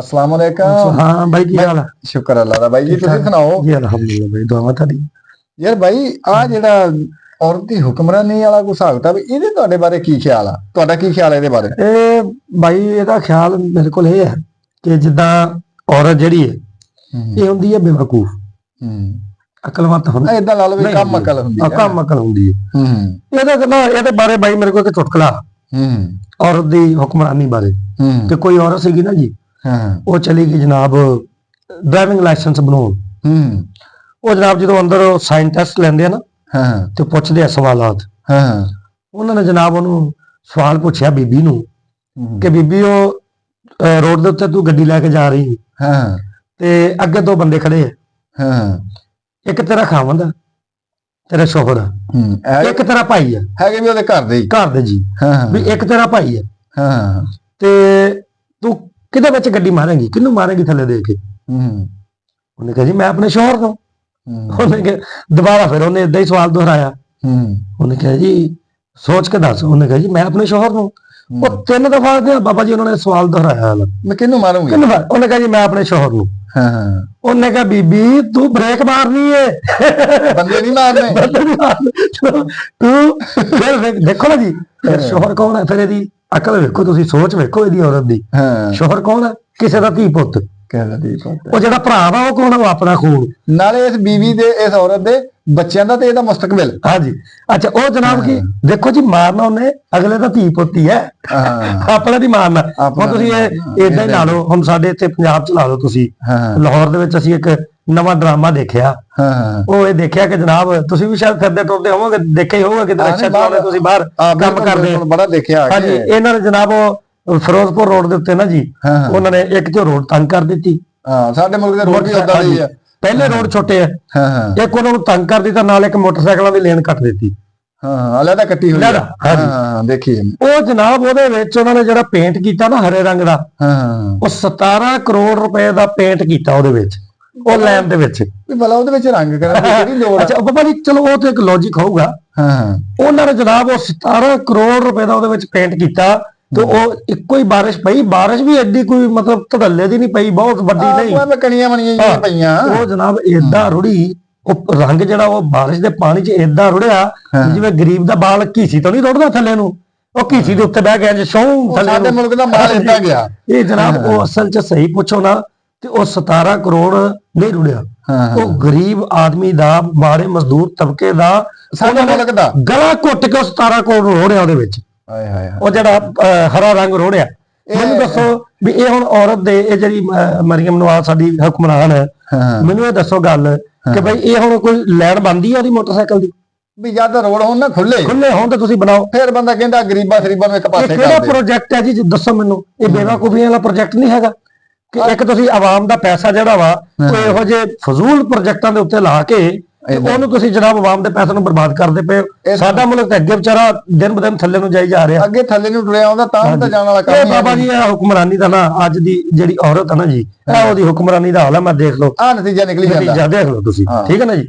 ਅਸਲਾਮ ਵਾਲੇਕਮ ਹਾਂ ਬਾਈ ਕੀ ਹਾਲ ਹੈ ਸ਼ੁਕਰ ਅੱਲਾ ਦਾ ਬਾਈ ਜੀ ਤੁਸੀਂ ਸੁਣਾਓ? ਜੀ ਅਲਹਮਦੁਲਿਲਾ ਬਾਈ ਦੁਆਵਾਂ ਤੁਹਾਡੀ? ਯਾਰ ਬਾਈ ਆ ਜਿਹੜਾ ਔਰਤ ਦੀ ਹੁਕਮਰਾਨੀ ਵਾਲਾ ਕੋਈ ਹਿਸਾਬ ਕਿਤਾਬ ਇਹਦੇ ਤੁਹਾਡੇ ਬਾਰੇ ਕੀ ਖਿਆਲ ਆ? ਤੁਹਾਡਾ ਕੀ ਖਿਆਲ ਹੈ ਇਹਦੇ ਬਾਰੇ? ਇਹ ਬਾਈ ਇਹਦਾ ਖਿਆਲ ਮੇਰੇ ਕੋਲ ਇਹ ਹੈ ਕਿ ਜਿੱਦਾਂ ਔਰਤ ਜਿਹੜੀ ਹੈ। ਇਹ ਹੁੰਦੀ ਹੈ ਬੇਵਕੂਫ। ਹੂੰ। ਅਕਲਮਤ ਹੁੰਦੀ ਇਦਾਂ ਲਾ ਲਓ ਵੀ ਨਹੀਂ ਕੰਮ। ਅਕਲ ਹੁੰਦੀ ਹੈ ਕੰਮ ਅਕਲ ਹੁੰਦੀ ਹੈ ਹੂੰ। ਇਹਦੇ ਤੇ ਨਾ ਇਹਦੇ ਬਾਰੇ ਬਾਈ ਮੇਰੇ ਕੋਲ ਇੱਕ ਚੁਟਕਲਾ। ਹੂੰ। ਔਰਤ ਦੀ ਹੁਕਮਰਾਨੀ ਬਾਰੇ। ਕਿ ਕੋਈ ਔਰਤ ਸੀਗੀ ਨਾ ਜੀ ਹਾਂ। ਉਹ ਚਲੀ ਗਈ ਜਨਾਬ ਡਰਾਈਵਿੰਗ ਲਾਇਸੈਂਸ ਬਣਾਉਣ। ਹੂੰ। ਉਹ ਜਨਾਬ ਜਦੋਂ ਅੰਦਰ ਸਾਈਨ ਟੈਸਟ ਲੈਂਦੇ ਆ ਨਾ ਹਾਂ। ਤੇ ਪੁੱਛਦੇ ਆ ਸਵਾਲਾਤ ਹਾਂ। ਉਹਨਾਂ ਨੇ ਜਨਾਬ ਉਹਨੂੰ ਸਵਾਲ ਪੁੱਛਿਆ ਬੀਬੀ ਨੂੰ ਕਿ ਬੀਬੀ ਉਹ ਰੋਡ ਦੇ ਉੱਤੇ ਤੂੰ ਗੱਡੀ ਲੈ ਕੇ ਜਾ ਰਹੀ ਹਾਂ। ਤੇ ਅੱਗੇ ਦੋ ਬੰਦੇ ਖੜੇ ਆ। ਹਾਂ। ਇੱਕ ਤੇਰਾ ਖਾਵੰਦ ਆ, ਤੇਰਾ ਸ਼ੋਹਰ ਹੂੰ। ਇੱਕ ਤੇਰਾ ਭਾਈ ਆ। ਹੈਗੇ ਵੀ ਉਹਦੇ ਘਰ ਦੇ ਹੀ। ਘਰ ਦੇ ਜੀ। ਹਾਂ। ਵੀ ਇੱਕ ਤੇਰਾ ਭਾਈ ਆ। ਹਾਂ। ਤੇ ਤੂੰ ਕਿਹਦੇ ਵਿੱਚ ਗੱਡੀ ਮਾਰੇਂਗੀ? ਕਿਹਨੂੰ ਮਾਰੇਂਗੀ ਥੱਲੇ ਦੇ ਕੇ? ਹੂੰ। ਉਹਨੇ ਕਿਹਾ ਜੀ ਮੈਂ ਆਪਣੇ ਸ਼ੋਹਰ ਨੂੰ ਹੂੰ। ਉਹਨੇ ਕਿਹਾ ਦੁਬਾਰਾ ਫਿਰ ਉਹਨੇ ਇਦਾਂ ਹੀ ਸਵਾਲ ਦੁਹਰਾਇਆ। ਹੂੰ। ਉਹਨੇ ਕਿਹਾ ਜੀ ਸੋਚ ਕੇ ਦੱਸ। ਉਹਨੇ ਕਿਹਾ ਜੀ ਮੈਂ ਆਪਣੇ ਸ਼ੋਹਰ ਨੂੰ ਉਹ ਤਿੰਨ ਦਫਾ ਤੇ ਬਾਬਾ ਜੀ ਉਹਨਾਂ ਨੇ ਸਵਾਲ ਦੁਹਰਾਇਆ ਮੈਂ ਕਿਹਨੂੰ ਮਾਰੂੰਗੀ? ਕਿੰਨੇ ਵਾਰ ਉਹਨੇ ਕਿਹਾ ਜੀ ਮੈਂ ਆਪਣੇ ਸ਼ੋਹਰ ਨੂੰ। ਹਾਂ ਉਹਨੇ ਕਿਹਾ ਬੀਬੀ ਤੂੰ ਬ੍ਰੇਕ ਮਾਰਨੀ ਏ। ਬੰਦੇ ਨਹੀਂ ਮਾਰਨੇ। ਤੂੰ ਫਿਰ ਦੇਖ- ਦੇਖੋ ਨਾ ਜੀ ਫਿਰ ਸ਼ੋਹਰ ਕੌਣ ਹੈ? ਫਿਰ ਇਹਦੀ ਅਕਲ ਵੇਖੋ ਤੁਸੀਂ ਸੋਚ ਵੇਖੋ ਇਹਦੀ ਔਰਤ ਦੀ। ਹਾਂ। ਸ਼ੋਹਰ ਕੌਣ ਹੈ? ਕਿਸੇ ਦਾ ਧੀ ਪੁੱਤ। ਦੀ ਉਹ ਜਿਹੜਾ ਭਰਾ ਵਾ ਉਹ ਕੌਣ ਹੈ ਉਹ ਆਪਣਾ ਖੂਨ। ਨਾਲੇ ਇਸ ਬੀਵੀ ਦੇ ਇਸ ਔਰਤ ਦੇ ਬੱਚਿਆਂ ਦਾ ਤੇ ਇਹਦਾ ਮੁਸਤਕਬਲ ਹਾਂਜੀ। ਅੱਛਾ ਉਹ ਜਨਾਬ ਕੀ? ਦੇਖੋ ਜੀ ਮਾਰਨਾ ਉਹਨੇ ਅਗਲੇ ਦਾ ਧੀ ਪੁੱਤ ਹੀ ਹੈ। ਹਾਂ। ਆਪਣਾ ਦੀ ਮਾਰਨਾ। ਹੁਣ ਤੁਸੀਂ ਇਹ ਇਦਾਂ ਹੀ ਲਾ ਲਓ ਹੁਣ ਸਾਡੇ ਇੱਥੇ ਪੰਜਾਬ ਚ ਲਾ ਲਓ ਤੁਸੀਂ। ਲਾਹੌਰ ਦੇ ਵਿੱਚ ਅਸੀਂ ਇੱਕ ਨਵਾਂ ਡਰਾਮਾ ਦੇਖਿਆ। ਹਾਂ। ਉਹ ਇਹ ਦੇਖਿਆ ਕਿ ਜਨਾਬ ਤੁਸੀਂ ਵੀ ਸ਼ਾਇਦ ਫਿਰਦੇ ਟੁਰਦੇ ਹੋਵੋਗੇ ਦੇਖਿਆ ਹੀ ਹੋਊਗਾ ਕਿ ਹਾਂ, ਦਰਸ਼ਕ ਵਾਲੇ ਤੁਸੀਂ ਬਾਹਰ ਕੰਮ ਕਰਦੇ। ਬੜਾ ਦੇਖਿਆ ਹਾਂਜੀ ਇਹਨਾਂ ਨੇ ਜਨਾਬ ਉਹ ਫਿਰੋਜ਼ਪੁਰ ਰੋਡ ਦੇ ਉੱਤੇ ਨਾ ਜੀ ਹਾਂ ਹਾਂ। ਉਹਨਾਂ ਨੇ ਇੱਕ ਤੇ ਰੋਡ ਤੰਗ ਕਰ ਦਿੱਤੀ। ਹਾਂ ਸਾਡੇ ਮੁਲਕ ਦੇ ਰੋਡ ਵੀ ਉਦਾਂ ਦੇ ਹੀ ਆ। ਪਹਿਲੇ ਰੋਡ ਛੋਟੇ ਆ। ਹਾਂ ਹਾਂ। ਇੱਕ ਉਹਨਾਂ ਨੂੰ ਤੰਗ ਕਰ ਦਿੱਤਾ ਨਾਲ ਇੱਕ ਮੋਟਰਸਾਈਕਲਾਂ ਦੀ ਲੇਨ ਕੱਟ ਦਿੱਤੀ। ਹਾਂ ਅਲੱਗਾ ਕੱਟੀ ਹੋਈ ਹਾਂਜੀ। ਹਾਂ ਦੇਖੀ ਉਹ ਜਨਾਬ ਉਹਦੇ ਵਿੱਚ ਉਹਨਾਂ ਨੇ ਜਿਹੜਾ ਪੇਂਟ ਕੀਤਾ ਨਾ ਹਰੇ ਰੰਗ ਦਾ ਹਾਂ ਉਹ 17 ਕਰੋੜ ਰੁਪਏ ਦਾ ਪੇਂਟ ਕੀਤਾ ਉਹਦੇ ਵਿੱਚ। ਉਹ ਲੈਨ ਦੇ ਵਿੱਚ। ਵੀ ਭਲਾ ਉਹਦੇ ਵਿੱਚ ਰੰਗ ਕਰਨ ਦੀ ਕਿਹੜੀ ਲੋੜ ਅੱਛਾ ਬਾਬਾ ਜੀ ਚਲੋ ਉਹ ਤੇ ਇੱਕ ਲੌਜੀਕ ਹੋਊਗਾ। ਹਾਂ ਹਾਂ। ਉਹਨਾਂ ਨੇ ਜਨਾਬ ਉਹ 17 ਕਰੋੜ ਰੁਪਏ ਦਾ ਉਹਦੇ ਵਿੱਚ ਪੇਂਟ ਕੀਤਾ ਤੇ ਉਹ ਇੱਕੋ ਹੀ ਬਾਰਿਸ਼ ਪਈ। ਬਾਰਿਸ਼ ਵੀ ਐਡੀ ਕੋਈ ਮਤਲਬ ਧੜੱਲੇ ਦੀ ਨਹੀਂ ਪਈ ਬਹੁਤ ਵੱਡੀ ਨਹੀਂ। ਉਹ ਕਣੀਆਂ ਬਣੀਆਂ ਜਿਹੀਆਂ ਪਈਆਂ। ਉਹ ਜਨਾਬ ਏਦਾਂ ਰੁੜੀ ਉਹ ਰੰਗ ਜਿਹੜਾ ਉਹ ਬਾਰਿਸ਼ ਦੇ ਪਾਣੀ 'ਚ ਏਦਾਂ ਰੁੜਿਆ। ਜਿਵੇਂ ਗਰੀਬ ਦਾ ਬਾਲ ਘੀਸੀ ਤੋਂ ਨਹੀਂ ਰੁੜਦਾ ਥੱਲੇ ਨੂੰ। ਉਹ ਘੀਸੀ ਦੇ ਉੱਤੇ ਬਹਿ ਗਿਆ ਜੇ ਸ਼ੌਂ ਸਾਡੇ ਮੁਲਕ ਦਾ ਮਾਲ ਏਦਾਂ ਗਿਆ। ਇਹ ਜਨਾਬ ਉਹ ਅਸਲ 'ਚ ਸਹੀ ਪੁੱਛੋ ਨਾ। ਤੇ ਉਹ 17 ਕਰੋੜ ਨਹੀਂ ਰੁੜਿਆ। ਉਹ ਗਰੀਬ ਆਦਮੀ ਦਾ ਮਾੜੇ ਮਜ਼ਦੂਰ ਤਬਕੇ ਦਾ ਸਾਡੇ ਮੁਲਕ ਦਾ। ਗਲਾ ਘੁੱਟ ਕੇ ਉਹ 17 ਕਰੋੜ ਰੋੜਿਆ ਉਹਦੇ ਵਿੱਚ। ਹਾਏ ਹਾਏ ਹਾਏ। ਉਹ ਜਿਹੜਾ ਹਰਾ ਰੰਗ ਰੋੜਿਆ ਮੈਨੂੰ ਦੱਸੋ ਵੀ ਇਹ ਹੁਣ ਔਰਤ ਦੇ ਇਹ ਜਿਹੜੀ ਮਰੀਮ ਨਵਾਜ਼ ਸਾਡੀ ਹੁਕਮਰਾਨ ਹੈ ਮੈਨੂੰ ਇਹ ਦੱਸੋ ਗੱਲ ਕਿ ਭਾਈ ਇਹ ਹੁਣ ਕੋਈ ਲੈਣ ਬੰਦੀ ਆ ਉਹਦੀ ਮੋਟਰਸਾਈਕਲ ਦੀ? ਵੀ ਜਦ ਰੋਡ ਹੋਣ ਨਾ ਖੁੱਲੇ ਖੁੱਲੇ ਹੋਣ ਤੇ ਤੁਸੀਂ ਬਣਾਓ। ਫਿਰ ਬੰਦਾ ਕਹਿੰਦਾ ਗਰੀਬਾਂ ਸ਼ਰੀਬਾਂ ਨੂੰ ਇੱਕ ਇਹ ਪਾਸੇ ਕਿਹੜਾ ਕਰ ਦੇ। ਪ੍ਰੋਜੈਕਟ ਹੈ ਜੀ? ਦੱਸੋ ਮੈਨੂੰ। ਇਹ ਬੇਵਕੂਫੀਆਂ ਵਾਲਾ ਪ੍ਰੋਜੈਕਟ ਨਹੀਂ ਹੈਗਾ। ਕਿ ਇੱਕ ਤੁਸੀਂ ਆਵਾਮ ਦਾ ਪੈਸਾ ਜਿਹੜਾ ਵਾ ਉਹ ਇਹੋ ਜਿਹੇ ਫਜ਼ੂਲ ਪ੍ਰੋਜੈਕਟਾਂ ਦੇ ਉੱਤੇ ਲਾ ਕੇ। ਉਹਨੂੰ ਤੁਸੀਂ ਜਨਾਬ ਆਵਾਮ ਦੇ ਪੈਸੇ ਨੂੰ ਬਰਬਾਦ ਕਰਦੇ ਪਏ। ਇਹ ਸਾਡਾ ਮੁਲਕ ਤਾਂ ਅੱਗੇ ਵਿਚਾਰਾ ਦਿਨ ਬ ਦਿਨ ਥੱਲੇ ਨੂੰ ਜਾਈ ਜਾ ਰਿਹਾ। ਅੱਗੇ ਥੱਲੇ ਨੂੰ ਟੁਰਿਆ ਆਉਂਦਾ ਤਾਂ ਤਾਂ ਜਾਣ ਵਾਲਾ ਇਹ ਕੰਮ ਹੀ ਬਾਬਾ ਜੀ ਇਹ ਹੁਕਮਰਾਨੀ ਦਾ ਨਾ ਅੱਜ ਦੀ ਜਿਹੜੀ ਔਰਤ ਹੈ ਨਾ ਜੀ ਇਹ ਉਹਦੀ ਹੁਕਮਰਾਨੀ ਦਾ ਹਾਲ ਹੈ ਮੈਂ ਦੇਖ ਲਓ। ਆ ਨਤੀਜਾ ਨਿਕਲੀ ਜਾਂਦਾ। ਨਤੀਜਾ ਦੇਖ ਲਓ ਤੁਸੀਂ। ਠੀਕ ਹੈ ਨਾ ਜੀ?